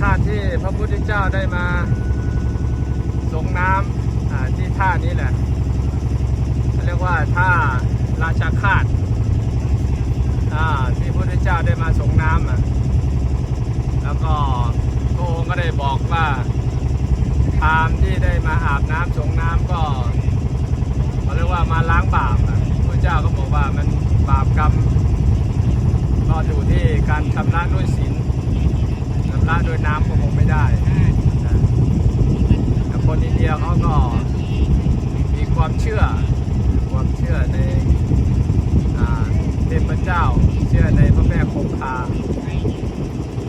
คาที่พระพุทธเจ้าได้มาส่งน้ำที่ท่านี้แหละเขาเรียกว่าท่าราชาคาตที่พระพุทธเจ้าได้มาส่งน้ำแล้วก็พระองค์ก็ได้บอกว่าพามที่ได้มาอาบน้ำส่งน้ำก็เขาเรียกว่ามาล้างบาปอะพระเจ้าก็บอกว่ามันบาปกรรมก็อยู่ที่การชำระด้วยศีล ชำระด้วยน้ำก็คงไม่ได้นะแต่คนอินเดียเขาก็มีความเชื่อ ความเชื่อในอ่าเทพเจ้า เชื่อในพระแม่คงคา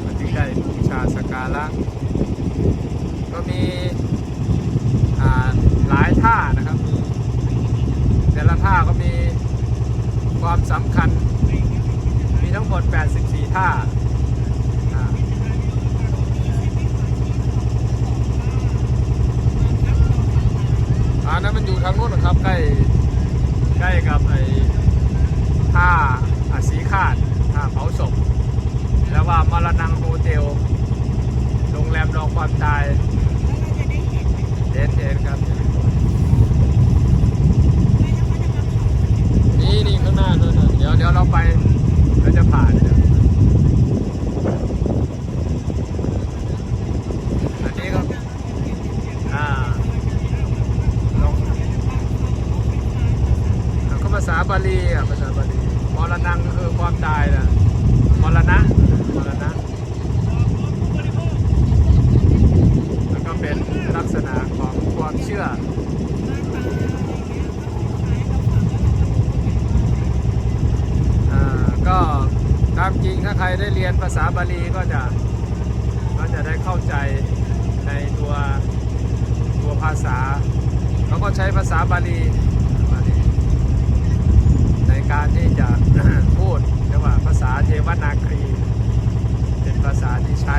มันจึงได้บูชาสกการะก็มีอ่าหลายท่านะครับ แต่ละท่าก็มีความสำคัญ มีทั้งหมด 84 ท่าอ่าอันนั้นมันอยู่ทางโน้นนะครับ ใกล้ ใกล้กับไอ้ท่าอาสีคาดท่าเผาศพ แล้วว่ามรณังโฮเทล โรงแรมรองความตายเห็นเห็นครับ นี่นี่ข้างหน้าด้วยนะเดี๋ยวเดี๋ยวเราไปเราจะผ่านอันนี้ก็อ่าลงอ่าก็ภาษาบาลีอะภาษาบาลีมรณังก็คือความตายนะมรณะมรณะแล้วก็เป็นลักษณะของความเชื่อ อ่า ก็ตามจริงถ้าใครได้เรียนภาษาบาลีก็จะก็จะได้เข้าใจในตัวตัวภาษาเขาก็ใช้ภาษาบาลีบาลี ในการที่จะ พูดเรียกว่าภาษาเทวนาครี เป็นภาษาที่ใช้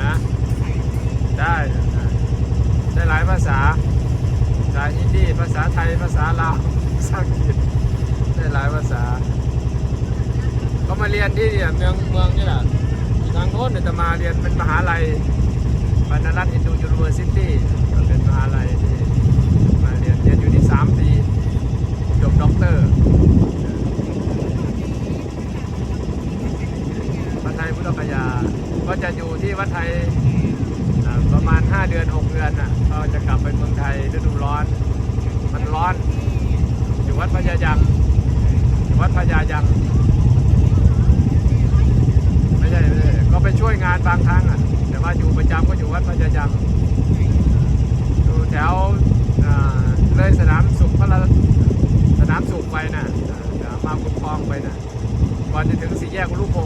นะได้ได้ ได้หลายภาษาภาษาอินดีภาษาไทยภาษาลาวภาษาอังกฤษได้หลายภาษาก็มาเรียนที่เนี่ยเมืองเมืองนี่แหละทางโน้นเนี่ยจะมาเรียนเป็นมหาลัยบรรณรัตน์อินดูยูนิเวอร์ซิตี้เป็นมหาลัยที่มาเรียนเรียนอยู่ที่สามปีจบด็อกเตอร์วัดไทยพุทธคยาก็จะอยู่ที่วัดไทย มาณ 5 เดือน 6 เดือนน่ะก็จะกลับไปเมืองไทยฤดูร้อน มันร้อน อยู่วัดพญายังอยู่วัดพญายังไม่ใช่ไม่ใช่ก็ไปช่วยงานบางครั้งอะ แต่ว่าอยู่ประจำก็อยู่วัดพญายังอยู่แถวเลยสนามสุขพระสนามสุขไปน่ะอ่ามาคุ้มครองไปน่ะก่อนจะถึงสี่แยกลูกพงอะ